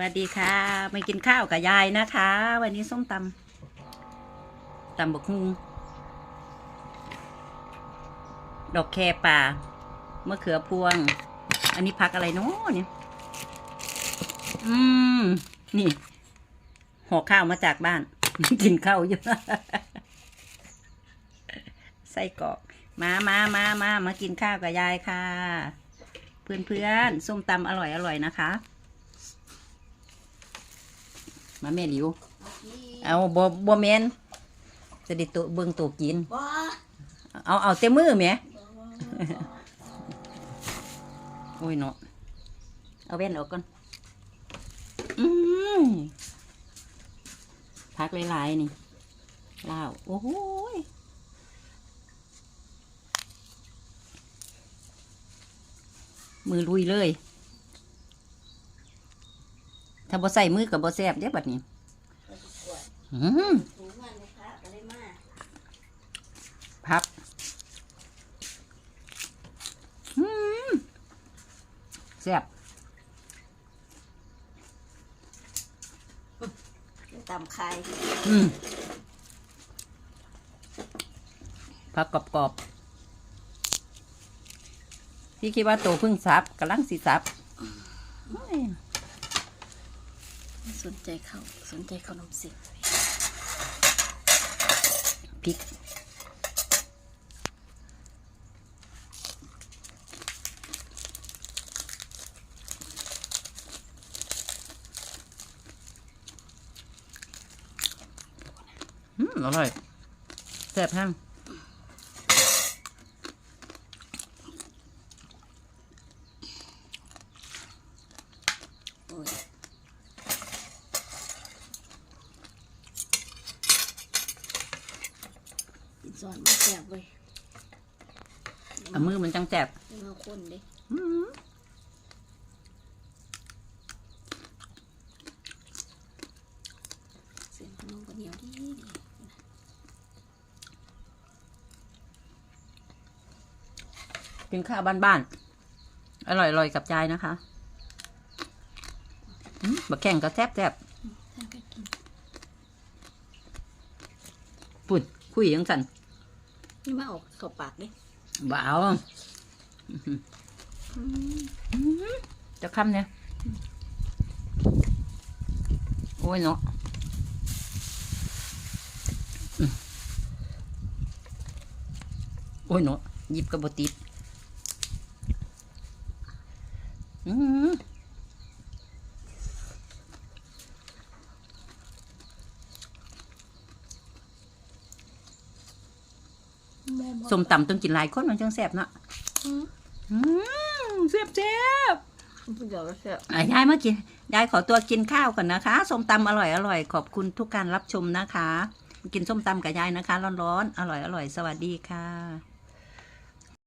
วัสดีค่ะมากินข้าวกับยายนะคะ วันนี้ส้มตำตำบกฮุงดอกแคป่ามะเขือพวง อันนี้พักอะไรเนาะเนี่ยอืม นี่ห่อข้าวมาจากบ้าน กินข้าวอยู่ไส้กรอกมามามามามากินข้าวกับยายค่ะ เพื่อนเพื่อนๆส้มตำอร่อยอร่อยนะคะ มาแม่หลิว เอาบ่บ่แมนจะได้ตัวเบิ่งตัวกิน บ่เอาเอาเต็มมือแหม่โอ้ยเนาะเอาแว่นออกก่อน อืมพักหลายๆนี่ลาวโอ้โหยมือลุยเลย ถ้าบ่ใส่มือกับบ่แซ่บเด้บัดนี้อืมถูงานนะคะก็ได้มาพับอืมแซ่บตำไข่อืมพักกรอบๆพี่คิดว่าโตเพึ่งซับกำลังสิซับโอ้ย สนใจเขาสนใจขนมเสียพริกอืมอร่อยแซ่บแห้ง โอ้ยกินซ อนไม่แซ่บเว้ยเอามือมันจังแซ่บมาคนด้อืมเสียงขนมก็เหนียวดีดีกินข้าวบ้านๆอร่อยๆกับยายนะคะอืมบะแข่งก็แซ่บแซ่บแซ่บก็กิน ปุ่นคุยยังสั่น นี่มาออกเข้าปากเด้บ้าวจะคำเนี่ย โอ้ยเนาะอืมโอ้ยเนาะหยิบกระบติดอืม แม่บอก ส้มตำต้องกินหลายคนมันจังแซ่บเนาะอืมอืมแซ่บแซ่บผู้เดียวก็แซ่บอะยายมากินยายขอตัวกินข้าวก่อนนะคะส้มตำอร่อยอร่อยขอบคุณทุกการรับชมนะคะ กินส้มตำกับยายนะคะ ร้อนๆอร่อยอร่อยสวัสดีค่ะ